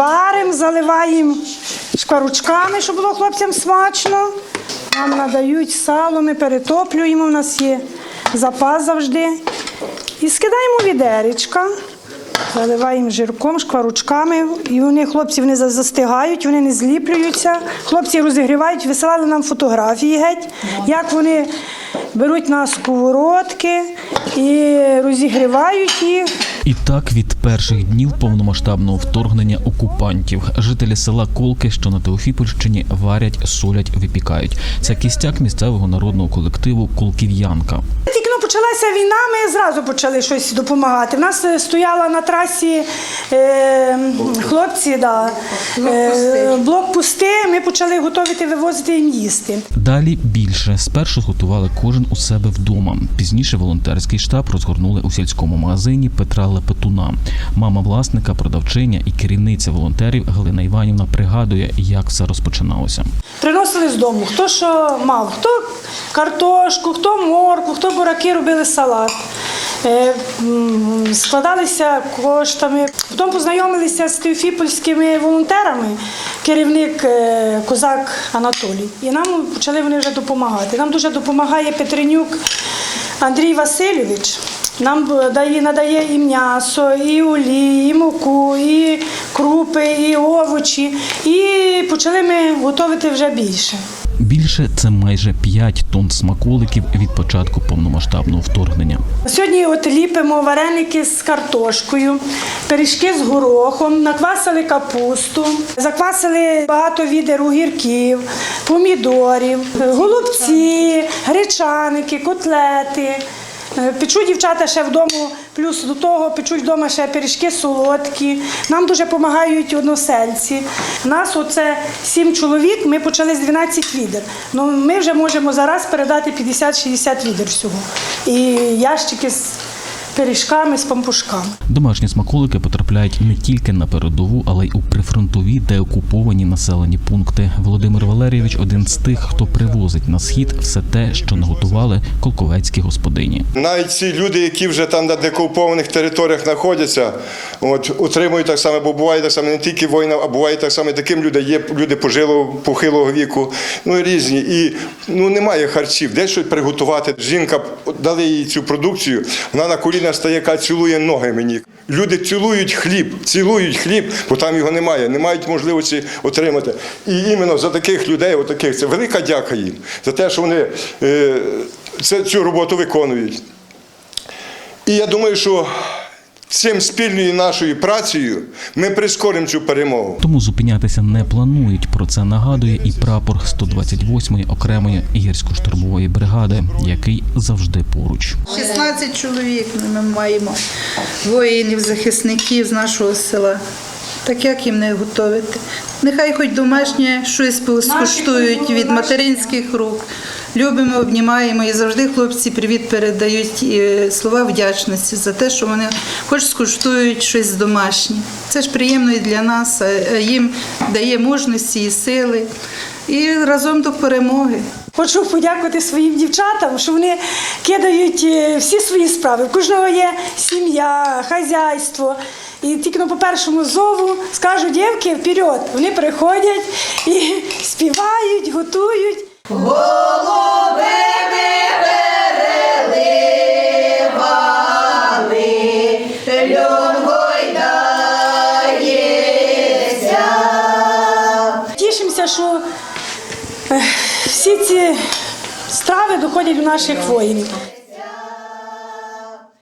варимо, заливаємо шкваручками, щоб було хлопцям смачно. Нам надають сало, ми перетоплюємо, у нас є запас завжди. І скидаємо відеречка, заливаємо жирком, шкваручками. І вони, хлопці, вони застигають, вони не зліплюються. Хлопці розігрівають, висилали нам фотографії геть, як вони беруть на сковородки і розігрівають їх. І так від перших днів повномасштабного вторгнення окупантів жителі села Колки, що на Теофіпольщині, варять, солять, випікають. Це кістяк місцевого народного колективу Колків'янка. Тільки ну, почалася війна, ми зразу почали щось допомагати. У нас е, стояла на трасі е, хлопці, да, е, блокпусти, ми почали готувати, вивозити їм їсти. Далі більше спершу зготували кожен у себе вдома. Пізніше волонтерський штаб розгорнули у сільському магазині Петра Лепетуна. Мама власника, продавчиня і керівниця волонтерів Галина Іванівна пригадує, як все розпочиналося. Приносили з дому, хто що мав, хто картошку, хто морку, хто бураки робили салат. Е, Складалися коштами. Потім познайомилися з теофіпольськими волонтерами, керівник е, козак Анатолій. І нам почали вони вже допомагати. Нам дуже допомагає Петренюк Андрій Васильович. Нам дає, надає і м'ясо, і олій, і муку, і крупи, і овочі. І почали ми готувати вже більше. Більше це майже 5 тонн смаколиків від початку повномасштабного вторгнення. Сьогодні от ліпимо вареники з картошкою, пиріжки з горохом, наквасили капусту, заквасили багато відер огірків, помідорів, голубці, гречаники, котлети. Е, Печуть дівчата ще вдома, плюс до того печуть вдома ще пиріжки солодкі. Нам дуже допомагають односельці. Нас оце сім чоловік, ми почали з 12 відер. Ну, ми вже можемо зараз передати 50-60 відер всього. І ящики з пиріжками, з пампушками. Домашні смаколики потрапляють не тільки на передову, але й у прифронтові та окуповані населені пункти. Володимир Валерійович один з тих, хто привозить на схід все те, що наготували колковецькі господині. Навіть ці люди, які вже там на декупованих територіях знаходяться, от, утримують так само, бо буває так само не тільки воїнам, а буває так само таким людям, є люди пожилого, похилого віку, ну різні. І ну, немає харчів, де щось приготувати. Жінка дали їй цю продукцію, вона на коліна стає, яка цілує ноги мені. Люди цілують хліб, цілують хліб, бо там його немає, не мають можливості отримати. І іменно за таких людей, отаких, це велика дяка їм за те, що вони е, це, цю роботу виконують. І я думаю, що цим спільною нашою працею ми прискоримо цю перемогу. Тому зупинятися не планують. Про це нагадує і прапор 128-ї окремої гірсько-штурмової бригади, який завжди поруч. 16 чоловік ми маємо воїнів, захисників з нашого села. Так як їм не готувати? Нехай хоч домашнє щось скуштують від материнських рук. Любимо, обнімаємо і завжди хлопці привіт передають слова вдячності за те, що вони хоч скуштують щось домашнє. Це ж приємно і для нас, їм дає мужності і сили. І разом до перемоги. Хочу подякувати своїм дівчатам, що вони кидають е, всі свої справи. У кожного є сім'я, хазяйство. І тільки ну, по першому зову скажу, дівки, вперед. Вони приходять і співають, готують. Тішимося, що е, всі ці страви доходять до наших воїнів.